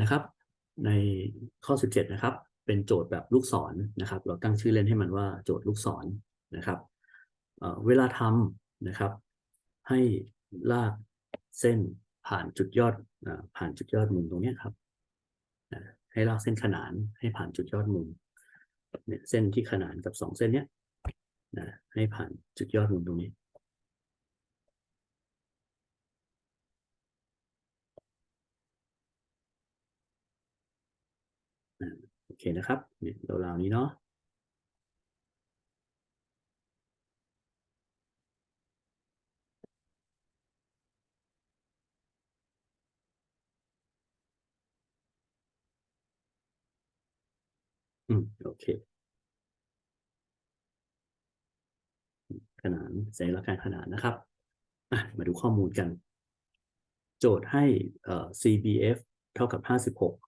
นะครับ ในข้อ 17 นะครับ เป็นโจทย์แบบลูกศรนะครับ เราตั้งชื่อเล่นให้มันว่าโจทย์ลูกศรนะครับเเวลาทำนะครับ ให้ลากเส้นผ่านจุดยอดอผ่านจุดยอดมุมตรงนี้ครับให้ลากเส้นขนานให้ผ่านจุดยอดมุมเนี่ยเส้นที่ขนานกับสองเส้นเนี้ยนะให้ผ่านจุดยอดมุมตรงนี้ โอ เคนะครับเนี่ยราวๆนี้เนาะอืมโอเค ขนานสัญลัการขนานนะครับมาดูข้อมูลกัน โจทย์ให้เอ่อ CBF เท่ากับ 56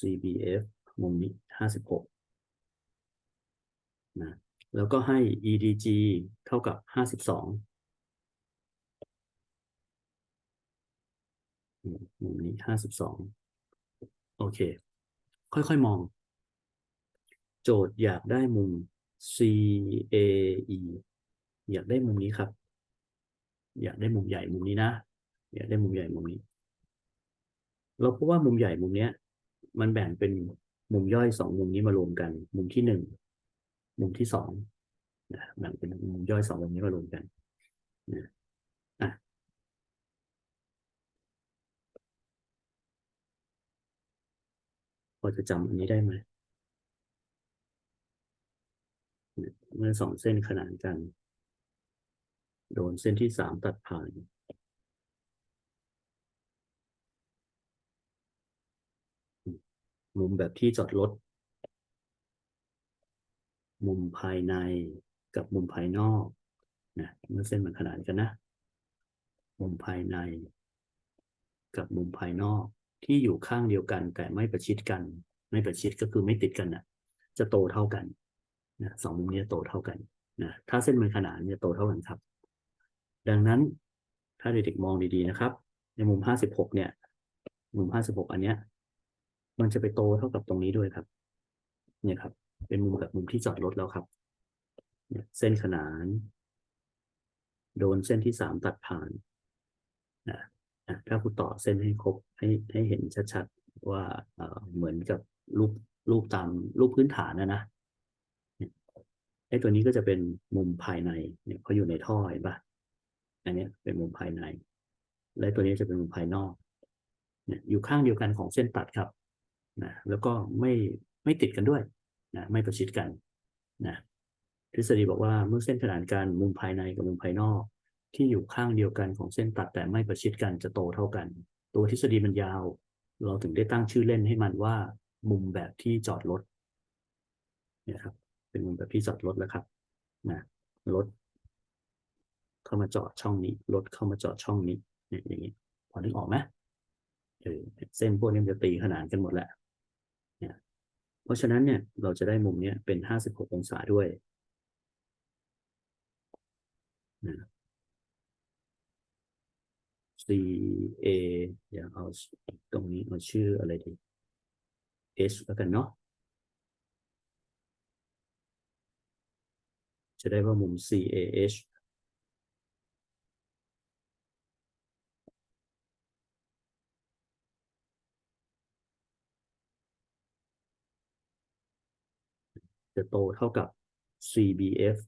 CBF มุมนี้56นะแล้วก็ให้ EDG เท่ากับ52อืมมุมนี้52โอเค ค่อยๆมอง โจทย์อยากได้มุม CAE อยากได้มุมนี้ครับ อยากได้มุมใหญ่มุมนี้นะ อยากได้มุมใหญ่มุมนี้ เราพบว่ามุมใหญ่มุมเนี้ย มันแบ่งเป็นมุมย่อยสองมุมนี้มารวมกัน มุมที่หนึ่งมุมที่สองนะแบ่งเป็นมุมย่อยสองมุมนี้มารวมกันนะอะพอจะจำอันนี้ได้ไหมเนี่ยเมื่อสองเส้นขนานกัน โดนเส้นที่สามตัดผ่าน มุมแบบที่จอดรถ มุมภายในกับมุมภายนอกนะเมื่อเส้นมันขนานกันนะ มุมภายใน กับมุมภายนอกที่อยู่ข้างเดียวกันแต่ไม่ประชิดกัน ไม่ประชิดก็คือไม่ติดกันนะจะโตเท่ากันนะสองมุมนี้โตเท่ากันนะถ้าเส้นมันขนานจะโตเท่ากันครับ ดังนั้นถ้าเด็กๆมองดีๆนะครับ ในมุมห้าสิบหกเนี่ย มุมห้าสิบหกอันเนี้ย มันจะไปโตเท่ากับตรงนี้ด้วยครับ เนี่ยครับ เป็นมุมกับมุมที่จอดรถแล้วครับเนี่ยเส้นขนาน โดนเส้นที่สามตัดผ่านนะอะถ้าคุณต่อเส้นให้ครบให้ให้เห็นชัดๆว่าเหมือนกับรูปรูปตามรูปพื้นฐานนะนะเนี่ยไอ้ตัวนี้ก็จะเป็นมุมภายในเนี่ยเขาอยู่ในท่อเห็นปะอันนี้เป็นมุมภายใน และตัวนี้จะเป็นมุมภายนอกเนี่ยอยู่ข้างเดียวกันของเส้นตัดครับ นะแล้วก็ไม่ไม่ติดกันด้วยนะไม่ประชิดกันนะทฤษฎีบอกว่าเมื่อเส้นขนานกันมุมภายในกับมุมภายนอก ที่อยู่ข้างเดียวกันของเส้นตัดแต่ไม่ประชิดกันจะโตเท่ากัน ตัวทฤษฎีมันยาว เราถึงได้ตั้งชื่อเล่นให้มันว่า มุมแบบที่จอดรถเนี่ยครับ เป็นมุมแบบที่จอดรถแล้วครับนะรถเข้ามาจอดช่องนี้รถเข้ามาจอดช่องนี้เนี่ยอย่างนี้พอนึกออกไหมเออเส้นพวกนี้มันจะตีขนานกันหมดแหละ ราะฉะนั้นเนี่ยเราจะได้มุมเนี้ยเป็นห้าสิบหกองศาด้วยนะ C A เดี๋ยวเอาตรงนี้เอาชื่ออะไรดี H แล้วกันเนาะจะได้ว่ามุม C A H จะโตเท่ากับ CBF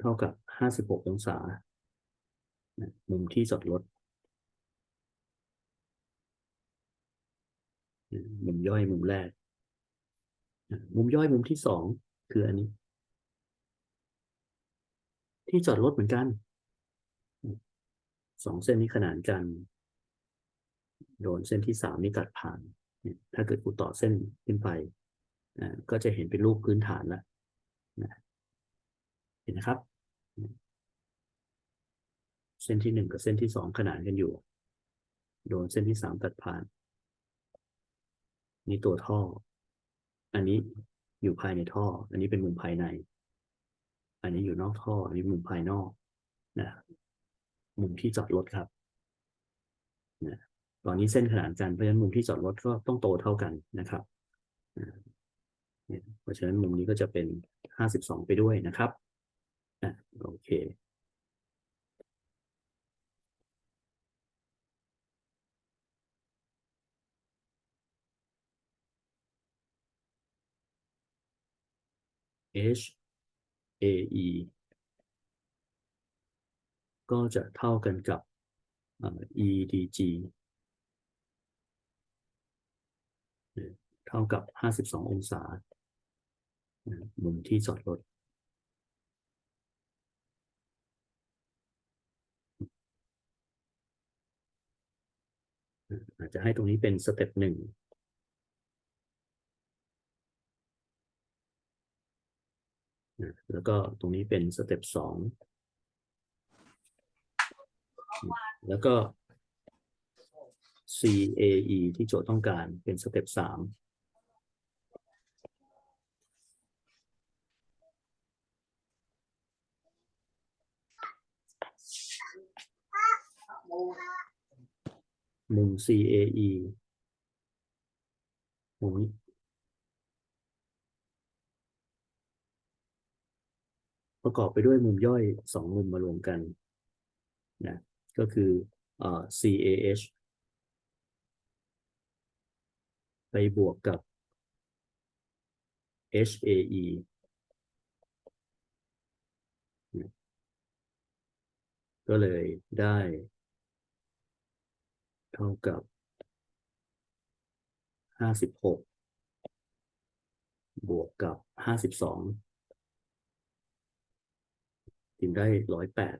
เท่ากับ 56 องศา มุมที่จอดรถ มุมย่อยมุมแรก มุมย่อยมุมที่สองคืออันนี้ ที่จอดรถเหมือนกัน สองเส้นนี้ขนานกัน โดนเส้นที่สามนี่ตัดผ่าน ถ้าเกิดกูต่อเส้นขึ้นไปก็จะเห็นเป็นรูปพื้นฐานแล้วเห็นนะครับ เส้นที่หนึ่งกับเส้นที่สองขนานกันอยู่ โดนเส้นที่สามตัดผ่าน นี่ตัวท่อ อันนี้อยู่ภายในท่อ อันนี้เป็นมุมภายใน อันนี้อยู่นอกท่อ อันนี้มุมภายนอกนะมุมที่จอดรถครับนะ ตอนนี้เส้นขนานกันเพราะฉะนั้นมุมที่จอดรถก็ต้องโตเท่ากันนะครับเพราะฉะนั้นมุมนี้ก็จะเป็นห้าสิบสองไปด้วยนะครับอโอเค H A E ก็จะเท่ากันกับ E D G เนี่ยเท่ากับ52องศานะมุมที่จอดรถอาจจะให้ตรงนี้เป็นสเต็ปหนึ่งแล้วก็ตรงนี้เป็นสเต็ปสอง แล้วก็ CAE ที่โจทย์ต้องการเป็นสเต็ปสามมุม CAE มุมนี้ประกอบไปด้วยมุมย่อยสองมุมมารวมกันนะก็คือเอ่อ CAH ไปบวกกับ HAE ก็เลยได้เท่ากับห้าสิบหกบวกกับห้าสิบสองจึงได้ร้อยแปด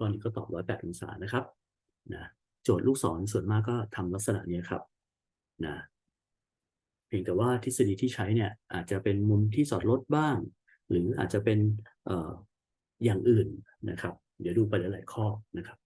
ตอนนี้ก็ตอบร้อยแปดองศานะครับนะโจทย์ลูกศรส่วนมากก็ทำลักษณะนี้ครับนะเพียงแต่ว่าทฤษฎีที่ใช้เนี่ยอาจจะเป็นมุมที่สอดรถบ้าง หรืออาจจะเป็นเอ่ออย่างอื่นนะครับ เดี๋ยวดูไปหลาย ๆ ข้อนะครับ